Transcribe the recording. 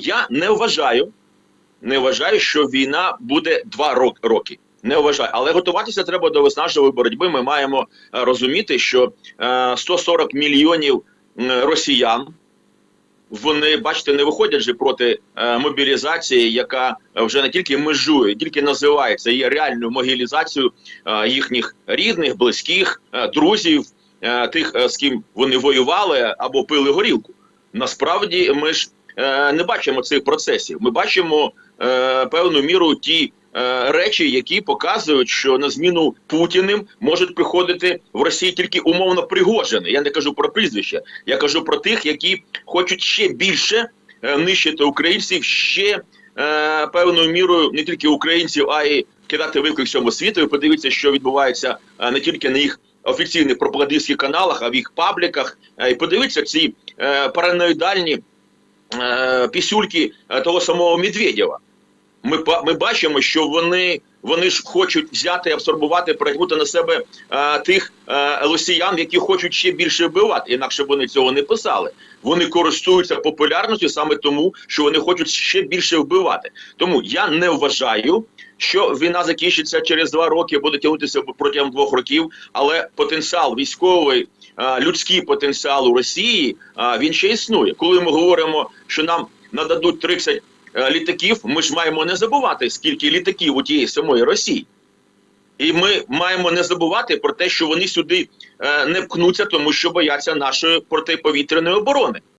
Я не вважаю, не вважаю, що війна буде два рок- роки. Не вважаю, але готуватися треба до виснажливої боротьби. Ми маємо е, розуміти, що е, 140 мільйонів росіян. Вони, бачите, не виходять же проти е, мобілізації, яка вже не тільки межує, тільки називається є реальною могілізацією е, їхніх рідних, близьких, е, друзів, е, тих, е, з ким вони воювали або пили горілку. Насправді, ми ж е, не бачимо цих процесів. Ми бачимо е, певну міру ті е, речі, які показують, що на зміну Путіним можуть приходити в Росії тільки умовно пригожені. Я не кажу про прізвища, я кажу про тих, які хочуть ще більше е, нищити українців, ще е, певною мірою не тільки українців, а й кидати виклик всьому світу. Подивіться, що відбувається е, не тільки на їх офіційних пропагандистських каналах, а в їх пабліках. Е, І подивіться ці е, параноїдальні е, пісюльки е, того самого Медведєва. Ми ми бачимо, що вони, вони ж хочуть взяти, абсорбувати, перетягнути на себе е, тих е, росіян, які хочуть ще більше вбивати. Інакше вони цього не писали. Вони користуються популярністю саме тому, що вони хочуть ще більше вбивати. Тому я не вважаю, що війна закінчиться через два роки, буде тягнутися протягом двох років, але потенціал військовий. е, Людський потенціал у Росії він ще існує. Коли ми говоримо, що нам нададуть 30 е, літаків, ми ж маємо не забувати, скільки літаків у тієї самої Росії. І ми маємо не забувати про те, що вони сюди е, не пкнуться, тому що бояться нашої протиповітряної оборони.